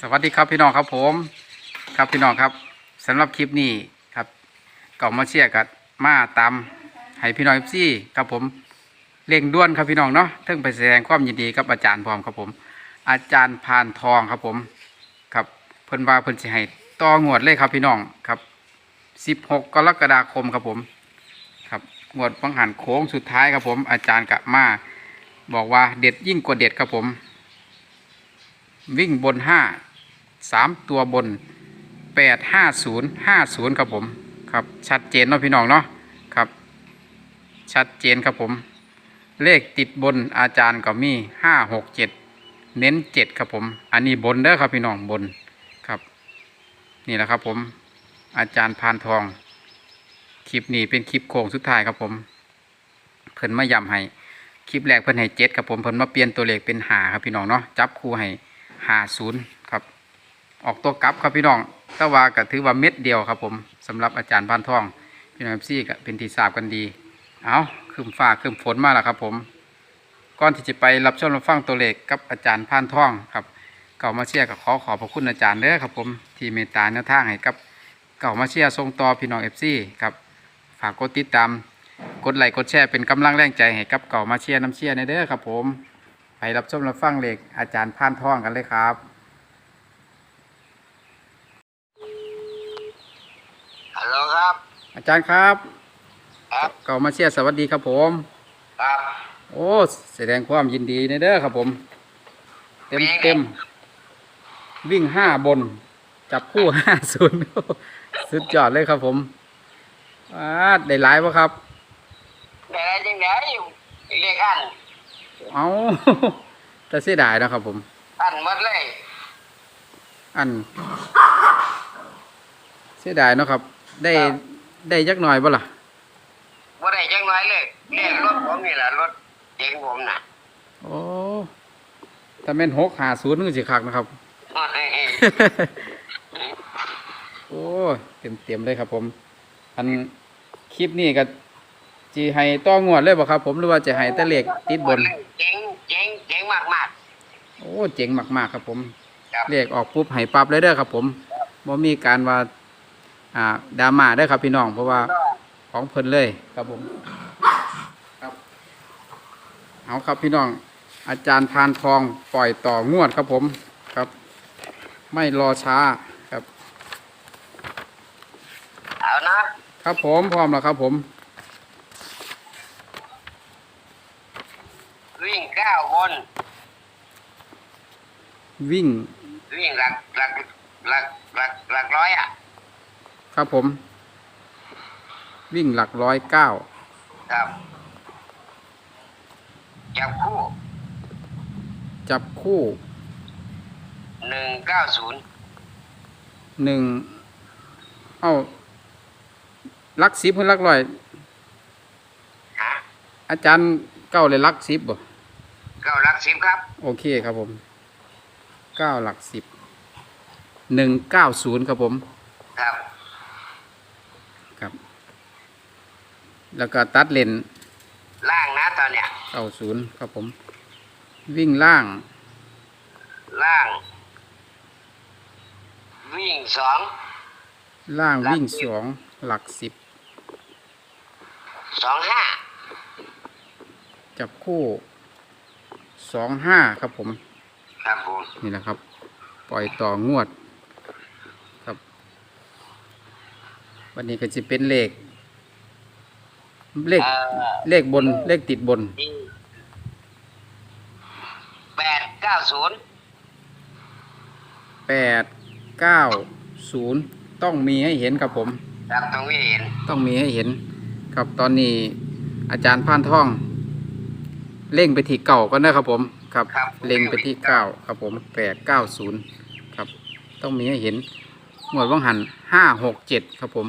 สวัสดีครับพี่น้องครับผม ครับพี่น้องครับสำหรับคลิปนี้ครับก่ามาเชียร์กับมาตามให้พี่น้องซี่ครับผมเร่งด่วนครับพี่น้องเนาะเพิ่งไปแสดงความยินดีกับอาจารย์พร้อมครับผม อาจารย์พานทองครับผมครับเพิ่นว่าเพิ่นสิให้ต่องวดเลยครับพี่น้องครับ 16 กรกฎาคมครับผม ครับงวดบังหันโค้งสุดท้ายครับผม อาจารย์กะมา บอกว่าเด็ดยิ่งกว่าเด็ดครับผม วิ่งบนห้าสามตัวบนแปดห้าศูนย์ห้าศูนย์ครับผมครับชัดเจนเนาะพี่น้องเนาะครับ ชัดเจนครับผม เลขติดบนอาจารย์ก็มีห้าหกเจ็ดเน้นเจ็ดครับผม อันนี้บนเด้อครับพี่น้องบนครับ นี่แหละครับผม อาจารย์พานทอง คลิปนี้เป็นคลิปโค้งสุดท้ายครับผม เพิ่นมาย้ำให้คลิปแรกเพิ่นให้เจ็ดครับผมเพิ่นมาเปลี่ยนตัวเลขเป็นหาครับพี่น้องเนาะจับคู่ให้ หาศูนย์ครับ ออกตัวกลับครับพี่น้องแต่ว่าก็ถือว่าเม็ดเดียวครับผมสำหรับอาจารย์บ้านท่อง พี่น้องซี่ก็เป็นที่ทราบกันดี เอาคืมฟ้าคืมฝนมาแล้วครับผมก่อนที่จะไปรับชมรับฟังตัวเลขกับอาจารย์พานท่องครับเก่ามาเชียร์ก็ขอขอบพระคุณอาจารย์เด้อครับผมที่เมตตาแนวทางให้กับเก่ามาเชียร์ทรงต่อพี่น้องเอฟซีครับฝากกดติดตาม กดไลค์กดแชร์เป็นกำลังแรงใจให้กับเก่ามาเชียร์น้ำเชียร์ในเด้อครับผม รับชมรับฟังเลขอาจารย์พานท่องกันเลยครับ ฮัลโหลครับ อาจารย์ครับครับเก่ามาเชียร์สวัสดีครับผม ครับโอ้แสดงความยินดีในเด้อครับผม เต็มเต็มวิ่งห้าบน จับคู่ห้าศูนย์สุดยอดเลยครับผมอาได้หลายวะครับแต่อะไรจังไดอยู่เรียกอัน เอาแต่เสียดายเนาะครับผม อันหมดเลย อัน เสียดายเนาะครับ ได้ได้ยักหน่อยบ่ล่ะบ่ได้จังน้อยเลยเรียกรถผมนี่แหละรถเจ๋งผมน่ะโอ้ถ้าแม่นหกหาศูนย์นึงสิคักนะครับ โอ้เต็มเต็มๆเลยครับผม อันคลิปนี้ก็ จีให้ต้องวดเลยบ่ครับ ผมหรือว่าจะให้แตะเลขติดบน เจ๋งเจ๋งเจ๋งมากมากโอ้เจ๋งมากๆครับผมๆครับเลขออกปุ๊บให้ปรับเลยเด้อครับ ผมบ่มีการว่า อ่าดราม่าเด้อครับพี่น้องเพราะว่าของเพิ่นเลยครับผมครับเอาครับพี่น้อง อาจารย์พานทองปล่อยต่องวดครับผมครับ ไม่รอช้าครับ เอานะครับผมพร้อมแล้วครับผม วิ่งก้าว บน วิ่ง วิ่งหลักหลักหลักหลักหลักร้อยอะ ครับผม วิ่งหลักร้อยเก้าครับจับคู่ จับคู่หนึ่งเก้าศูนย์หนึ่งเอาลักสิบเพื่อลักร้อยฮะอาจารย์เก้าเลยลักสิบบ่ เก้าหลักสิบครับ โอเคครับผมเก้าหลักสิบหนึ่งเก้าศูนย์ครับผมครับครับ แล้วก็ตัดเลนล่างนะตอนเนี้ยเก้าศูนย์ครับผม วิ่งล่าง ล่าง วิ่งสองล่างหลักวิ่งสิบสองหลักสิบสองห้าจับคู่ สองห้าครับผม ครับผมนี่แหละครับ ปล่อยต่องวด ครับ วันนี้ก็จะเป็นเลข เลขเอ่อเลขบน เลขติดบน แปดเก้าศูนย์แปดเก้าศูนย์ต้องมีให้เห็นครับผม ครับตรงนี้เห็น ต้องมีให้เห็น ครับตอนนี้อาจารย์พานท่อง เล่งไปที่เก่าก็นะครับผมครับครับ เล็งไปที่เก้าครับผมแปดเก้าศูนย์ครับ ต้องมีให้เห็นหมวดว่างหันห้าหกเจ็ดครับผม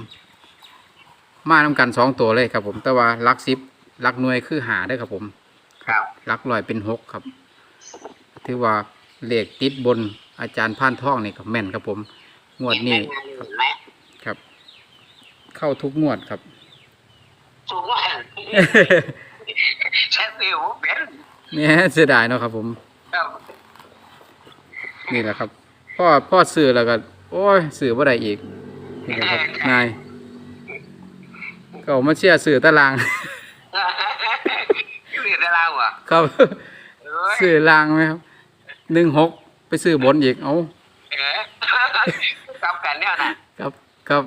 มาทำกันสองตัวเลยครับผม แต่ว่าลักซิปลักหน่วยคือหาได้อครับผมครับ ลักลอยเป็นหกครับ ถือว่าเลขติดบนอาจารย์พานท่องนี่ก็แม่นครับผมงวดนี้เห็นไหมครับ เข้าทุกงวดครับ ถูกว่า ใช่ฟิวเป็นเนี่ยเสียดายเนาะครับ ผม ครับนี่แหละครับ พ่อพ่อซื้อแล้วก็ โอ้ยซื้อบ่ได้อีกนี่แหละครับนายก็มาเชียร์ซื้อตารางซื้อแต่ลาวอะครับเอ้ยซื้อรางไหมครับหนึ่งหกไปซื้อบนอีกเอาเออกลับกันเนี่ยนะครับครับ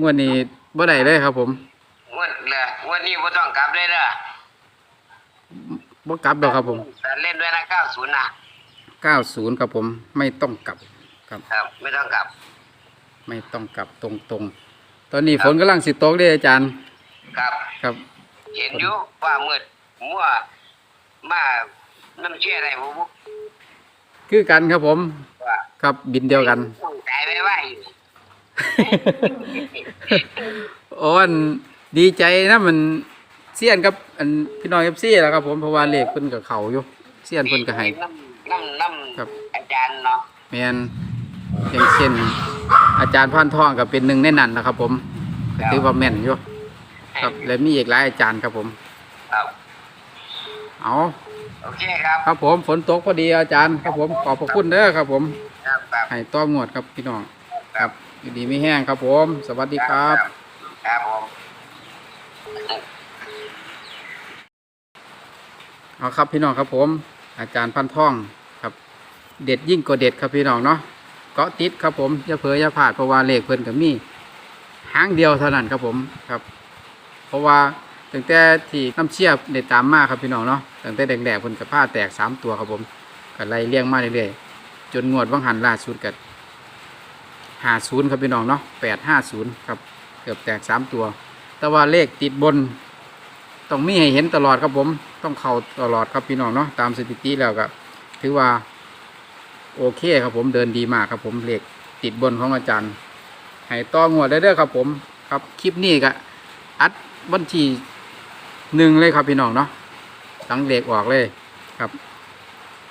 งวดนี้บ่ได้เลยครับ ผม งวันเลยงวันนี้บ่ต้องกลับเลยเด้อ บ่กลับดอกครับผมแต่เล่นด้วยนะ90นะเก้าศูนย์ครับผมไม่ต้องกลับครับ ครับ ไม่ต้องกลับ ไม่ต้องกลับตรงๆตอนนี้ฝนกำลังสิตกเลยอาจารย์ ครับ ครับ เห็นอยู่ว่ามืดมั่วมาน้ำเชื่ออะไรบ่บุคือกันครับผมว่าครับบินเดียวกันต้องตายไปไว้โอ้อันดีใจนะมัน เสียนกับอันพี่น้องเอฟซีแหล้วครับผมเพราะว่าเลขเพิ่นกับเขาอยู่เสียนเพิ่นก็ให้ น้ำน้ำน้ครับำอาจารย์เนาะแมนอย่างเช่น อาจารย์พานทองก็เป็นหนึ่งในนั้นนะครับ ผมก็ถือว่าแม่นอยู่ครับและมีอีกหลายอาจารย์ครับผม ครับ เอาโอเคครับครับผมฝนตกพอดีอาจารย์ครับผมขอบพระคุณเด้อครับ ผมครับครับให้ต้อมวดครับพี่น้องครับอยู่ดีไม่แห้งครับผม สวัสดีครับ ครับผม เอาครับพี่น้องครับผม อาจารย์พันท่องครับ เด็ดยิ่งกว่าเด็ดครับพี่น้องเนาะเกาะติดครับผมอย่าเผลออย่าพลาดเพราะว่าเลขเพิ่นกับมีหางเดียวเท่านั้นครับผมครับ เพราะว่าตั้งแต่ที่น้ำเชี่ยได้ตามมาครับพี่น้องเนาะตั้งแต่แดงๆเพิ่นกับผ้าแตกสามตัวครับผมก็ไล่เลี้ยงมาเรื่อยๆจนงวดวังหันล่าสุดกับห้าศูนย์ครับพี่น้องเนาะแปดห้าศูนย์ครับเกือบแตกสามตัว แต่ว่าเลขติดบนต้องมีให้เห็นตลอดครับผม ต้องเข้าตลอดครับพี่น้องเนาะตามสถิติแล้วก็ถือว่า โอเคครับผมเดินดีมากครับผมเหลขติดบนของอาจารย์ให้ต่องวได้เด้อครับผมครับคลิปนี้ก็อัดวันที่หนึ่งเลยครับพี่น้องเนาะหลังเหลขออกเลยครับ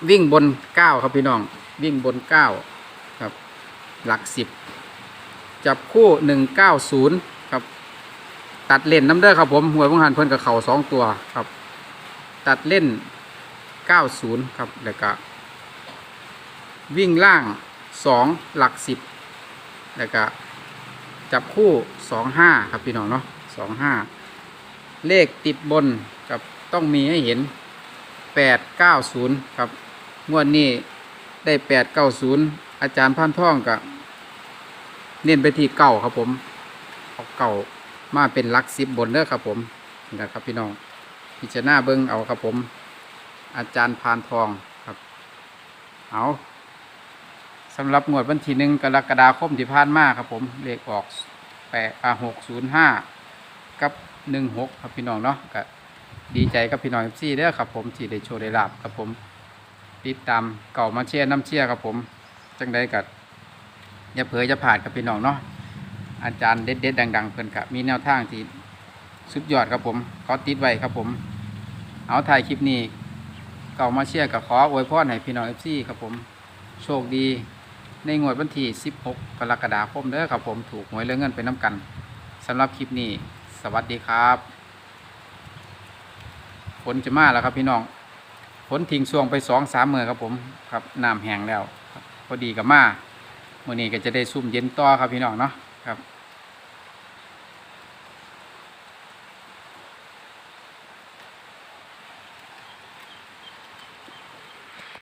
วิ่งบนเก้าครับพี่น้อง วิ่งบนเก้าครับ หลักสิบจับคู่หนึ่งเก้าศูนย์ครับ ตัดเล่นน้ำเด้อครับผมหวยพงหันเพิ่นกับเข่าสองตัวครับ ตัดเล่นเก้าศูนย์ครับ แล้วก็ วิ่งล่างสองหลักสิบแล้วก็ จับคู่สองห้าครับพี่น้องเนาะสองห้าเลขติดบนกับต้องมีให้เห็นแปดเก้าศูนย์ครับงวดนี้ได้แปดเก้าศูนย์อาจารย์พันท่องกับเน้นไปที่เก่าครับผมเอาเก่ามาเป็นหลักสิบบนเด้อครับผมนะครับพี่น้อง พิจารณาเบิ้งเอาครับผม อาจารย์พานทองครับ เอาสำหรับงวดวันที่หนึ่งกรกฎาคมที่ผ่านมาครับผมเลขออกแปดหกศูนย์ห้ากับหนึ่งหกครับพี่น้องเนาะก็ดีใจกับพี่น้องซีเด้อครับผมที่ได้โชว์ได้ลาบครับผม ติดตามเก่ามาเชียร์น้ำเชียร์ครับผม จังได้กัดอย่าเผลออย่าผ่านกับพี่น้องเนาะอาจารย์เด็ดๆดัง ๆ เพิ่นกับมีแนวทางที่สุดยอดครับผมขอติดไว้ครับผม เอาถ่ายคลิปนี้เก่ามาเชียร์กับขออวยพรให้พี่น้องเอฟซีครับผมโชคดี ในงวดวันที่ 16 กรกฎาคมเด้อครับผมถูกหวยเรื่องเงินไปน้ำกันสำหรับคลิปนี้สวัสดีครับฝนจะมาแล้วครับพี่น้องฝนทิ้งช่วงไปสองสามเมื่อครับผมครับน้ำแห้งแล้วพอดีกับมาเมื่อนี้ก็จะได้ซุ่มเย็นต่อครับพี่น้องเนาะครับ